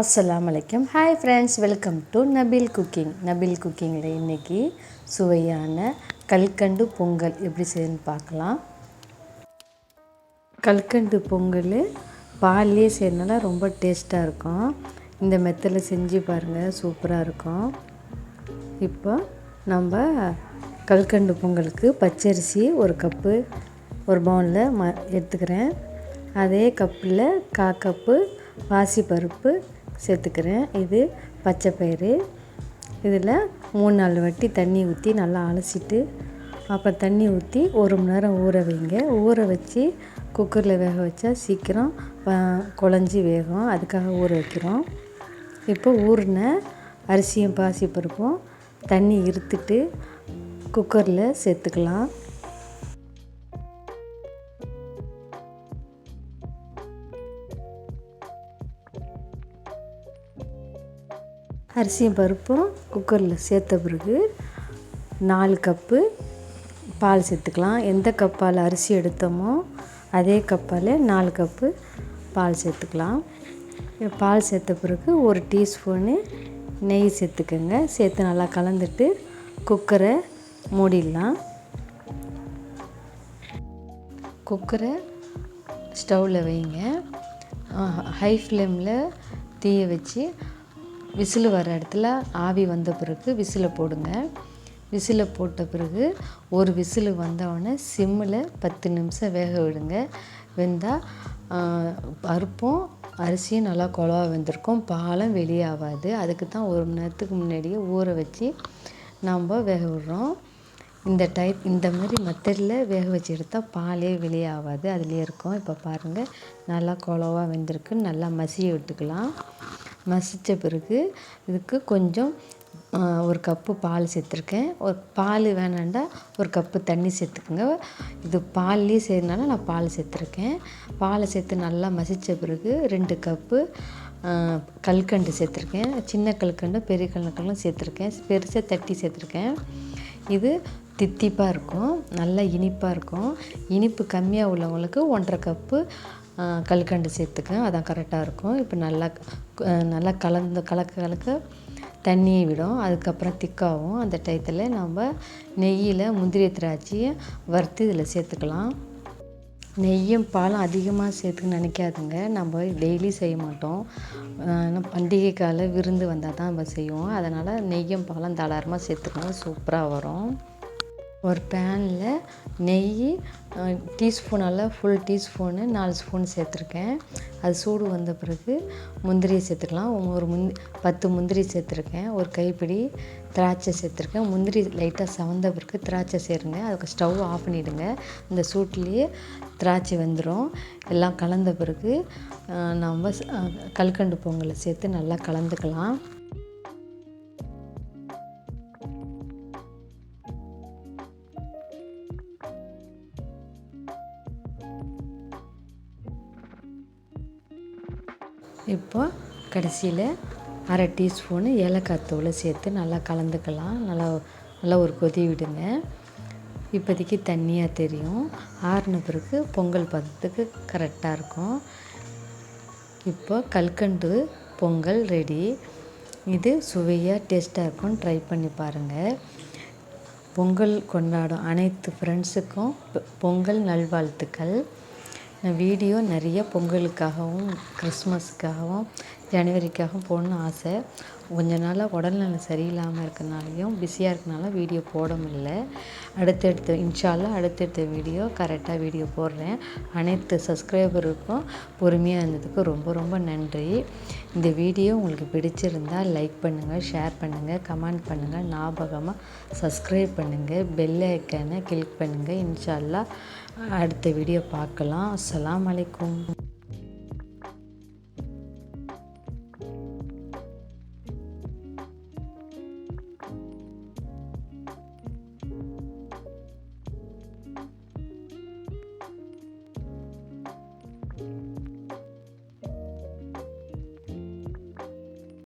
அஸ்லாம் வலைக்கம் hi friends welcome to Nabil cooking Nabil குக்கிங்கில் இன்றைக்கி சுவையான கல்கண்டு பொங்கல் எப்படி செய்யணும்னு பார்க்கலாம். கல்கண்டு பொங்கல் பால்லேயே செய்யறதுனால ரொம்ப டேஸ்ட்டாக இருக்கும். இந்த மெத்தில் செஞ்சு பாருங்கள் சூப்பராக இருக்கும். இப்போ நம்ம கல்கண்டு பொங்கலுக்கு பச்சரிசி ஒரு கப்பு ஒரு பவுனில் ம எடுத்துக்கிறேன். அதே கப்பில் கா கப்பு பாசிப்பருப்பு சேர்த்துக்கிறேன். இது பச்சை பயிறு. இதில் மூணு நாலு வாட்டி தண்ணி ஊற்றி நல்லா அலசிட்டு அப்புறம் தண்ணி ஊற்றி ஒரு மணி நேரம் ஊற வைங்க. ஊற வச்சு குக்கரில் வேக வச்சா சீக்கிரம் குழஞ்சி வேகும். அதுக்காக ஊற வைக்கிறோம். இப்போ ஊறின அரிசியும் பாசிப்பருப்பும் தண்ணி இருத்துட்டு குக்கரில் சேர்த்துக்கலாம். அரிசியும் பருப்பும் குக்கரில் சேர்த்த பிறகு நாலு கப்பு பால் சேர்த்துக்கலாம். எந்த கப்பால் அரிசி எடுத்தோமோ அதே கப்பால் நாலு கப்பு பால் சேர்த்துக்கலாம். பால் சேர்த்த பிறகு ஒரு டீஸ்பூனு நெய் சேர்த்துக்கோங்க. சேர்த்து நல்லா கலந்துட்டு குக்கரை மூடிடலாம். குக்கரை ஸ்டவ்வில் வைங்க. ஹை ஃப்ளேமில் தீயை வச்சு விசில் வர இடத்துல ஆவி வந்த பிறகு விசிலை போடுங்க. விசிலை போட்ட பிறகு ஒரு விசில் வந்தவுடனே சிம்மில் பத்து நிமிஷம் வேக விடுங்க. வெந்தால் பருப்பும் அரிசியும் நல்லா குழவா வெந்திருக்கும். பாலும் வெளியாகாது அதுக்கு தான் ஒரு மணி நேரத்துக்கு முன்னாடியே ஊற வச்சு நம்ம வேக விடுறோம். இந்த டைப் இந்த மாதிரி மெத்தடில் வேக வச்சு எடுத்தால் பாலே வெளியாகாது அதிலே இருக்கும். இப்போ பாருங்கள் நல்லா குழவா வெந்திருக்கு. நல்லா மசிய விட்டுக்கலாம். மசித்த பிறகு இதுக்கு கொஞ்சம் ஒரு கப்பு பால் சேர்த்துருக்கேன். ஒரு பால் வேணாண்டா ஒரு கப்பு தண்ணி சேர்த்துக்குங்க. இது பால்லேயே செய்யறதுனால நான் பால் சேர்த்துருக்கேன். பாலை சேர்த்து நல்லா மசித்த பிறகு ரெண்டு கப்பு கல்கண்டு சேர்த்துருக்கேன். சின்ன கல்கண்டு பெரிய கல்கண்டும் சேர்த்துருக்கேன். பெருசாக தட்டி சேர்த்துருக்கேன். இது தித்திப்பாக இருக்கும். நல்லா இனிப்பாக இருக்கும். இனிப்பு கம்மியாக உள்ளவங்களுக்கு ஒன்றரை கப்பு கல்கண்டு சேர்த்துக்கேன் அதான் கரெக்டாக இருக்கும். இப்போ நல்லா நல்லா கலந்து கலக்க கலக்க தண்ணியை விடும். அதுக்கப்புறம் திக்காகும் அந்த டயத்தில் நம்ம நெய்யில் முந்திரி திராட்சையை வறுத்து இதில் சேர்த்துக்கலாம். நெய்யும் பாலும் அதிகமாக சேர்த்துக்க நினைக்காதுங்க. நம்ம டெய்லி செய்ய மாட்டோம். பண்டிகை கால விருந்து வந்தால் தான் நம்ம செய்வோம். அதனால் நெய்யும் பாலும் தாராளமாக சேர்த்துக்கணும் சூப்பராக வரும். ஒரு பேனில் நெய் டீஸ்பூனால் ஃபுல் டீஸ்பூனு நாலு ஸ்பூன் சேர்த்துருக்கேன். அது சூடு வந்த பிறகு முந்திரியை சேர்த்துக்கலாம். ஒரு முந்தி பத்து முந்திரி சேர்த்துருக்கேன். ஒரு கைப்பிடி திராட்சை சேர்த்துருக்கேன். முந்திரி லைட்டாக சவந்த பிறகு திராட்சை சேருங்க அதுக்கு ஸ்டவ் ஆஃப் பண்ணிவிடுங்க இந்த சூட்லேயே திராட்சை வந்துடும் எல்லாம் கலந்த பிறகு நம்ம கல்கண்டு பொங்கலை சேர்த்து நல்லா கலந்துக்கலாம். இப்போ கடைசியில் அரை டீஸ்பூனு ஏலக்காய் தூளை சேர்த்து நல்லா கலந்துக்கலாம். நல்லா நல்லா ஒரு கொதி விடுங்க. இப்போதைக்கு தண்ணியாக தெரியும். ஆறுன பிறகு பொங்கல் பதத்துக்கு கரெக்டாக இருக்கும். இப்போ கல்கண்டு பொங்கல் ரெடி. இது சுவையாக டேஸ்ட்டாக இருக்கும். ட்ரை பண்ணி பாருங்கள் பொங்கல் கொண்டாடும் அனைத்து ஃப்ரெண்ட்ஸுக்கும் பொங்கல் நல்வாழ்த்துக்கள். வீடியோ நிறைய பொங்கலுக்காகவும் கிறிஸ்மஸுக்காகவும் ஜனவரிக்காகவும் போகணுன்னு ஆசை. கொஞ்ச நாளாக உடல்நலம் சரியில்லாமல் இருக்கனாலையும் பிஸியாக இருக்கனால வீடியோ போட முடியல. அடுத்தடுத்த இன்ஷால்லாம் அடுத்தடுத்த வீடியோ கரெக்டாக வீடியோ போடுறேன். அனைத்து சப்ஸ்கிரைபருக்கும் பொறுமையாக இருந்ததுக்கு ரொம்ப ரொம்ப நன்றி. இந்த வீடியோ உங்களுக்கு பிடிச்சிருந்தால் லைக் பண்ணுங்கள் ஷேர் பண்ணுங்கள் கமெண்ட் பண்ணுங்கள் ஞாபகமாக சப்ஸ்கிரைப் பண்ணுங்கள் பெல் ஐக்கனை கிளிக் பண்ணுங்கள் இன்ஷால்லா அடுத்த வீடியோ பார்க்கலாம். அஸ்லாம் வலைக்கும்